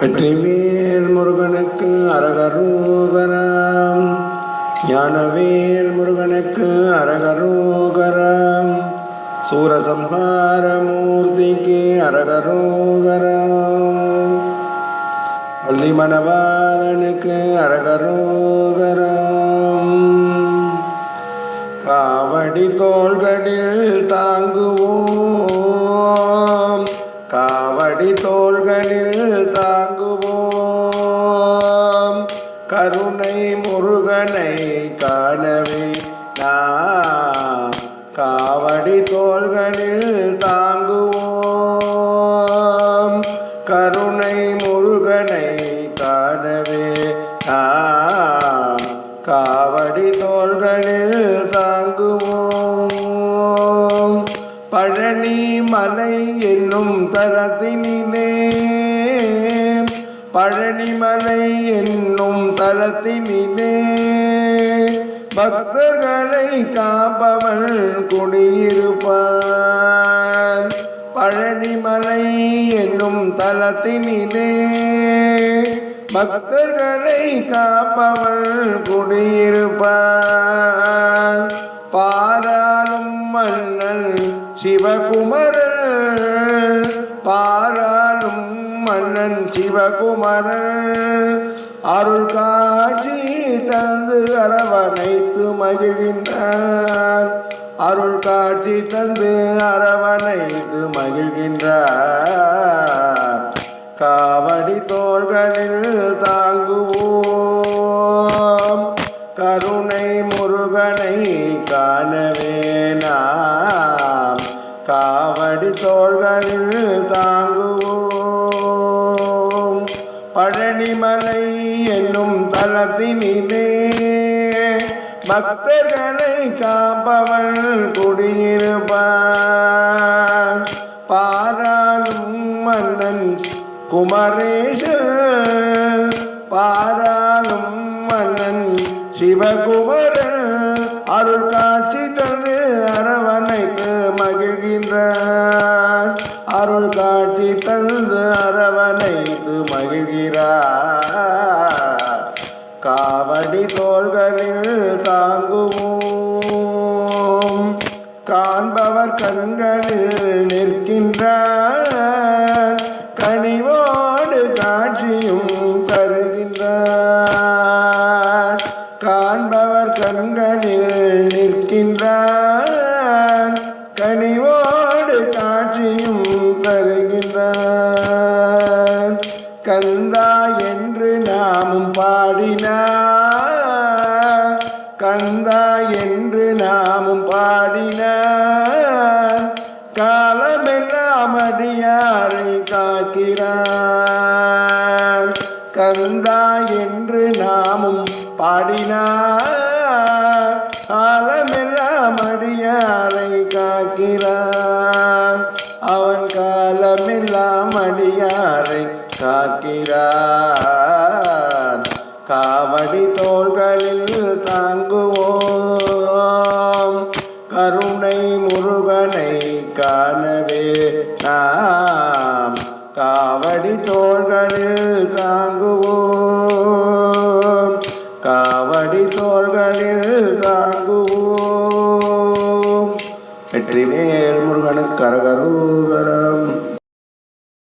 வெற்றிவேல் முருகனுக்கு அரகரோகராம். ஞானவேல் முருகனுக்கு அரகரோகராம். சூரசம்ஹார மூர்த்திக்கு அரகரோகராம். வள்ளி மணவாளனுக்கு அரகரோகராம். காவடி தோள்களில் தாங்குவோம் தாங்குவோம். கருணை முருகனை காணவே நாம். காவடி தோள்களில் தாங்குவோம். கருணை முருகனை காணவே நாம். காவடி தோள்களில் தாங்குவோம். பழனி மலை என்னும் தரத்தினிலே பழனிமலை என்னும் தலத்தினிலே பக்தர்களை காப்பவன் குடியிருப்பான். பழனிமலை என்னும் தலத்தினிலே பக்தர்களை காப்பவள் குடியிருப்பான். பாராளும் மன்னன் சிவகுமார் மன்னன் சிவகுமரன் அருள் காட்சி தந்து அரவணைத்து மகிழ்கின்றான் அருள் காட்சி தந்து அரவணைத்து மகிழ்கின்றார். காவடி தோள்களில் தாங்குவோம். கருணை முருகனை காணவே நாம். காவடி தோள்களில் தாங்குவோம். பழனிமலை என்னும் தளத்தினிலே பக்தர்களை காப்பவள் குடியிருப்பார். பாராளும் மன்னன் குமரேசன் பாராளும் மன்னன் சிவகுமரன் அருள் காட்சி தந்து அரவணைக்கு மகிழ்கின்றார். அருள் காட்சி தந்து அரவணைத்து மகிழ்கிறார். காவடி தோள்களில் தாங்குவோம். காண்பவர் கண்களில் நிற்கின்றார். கனிவோடு காட்சியும் தருகின்றார். காண்பவர் கண்களில் நிற்கின்றார். கந்தா என்று நாமும் பாடினார். கந்தா என்று நாமும் பாடினார். காலமெல்லாம் அடியாரை காக்கிறார். கந்தா என்று நாமும் பாடினார். காலமெல்லாம் அடியாரை காக்கிறான் காவடியாரை அடியாரை காக்கிறான் காவடி தோள்களில் தாங்குவோம். கருணை முருகனை காணவே நாம். காவடி தோள்களில் தாங்குவோம். காவடி தோள்களில் தாங்குவோம். வெற்றிவேல் முருகனுக்கு கரகரூகரம்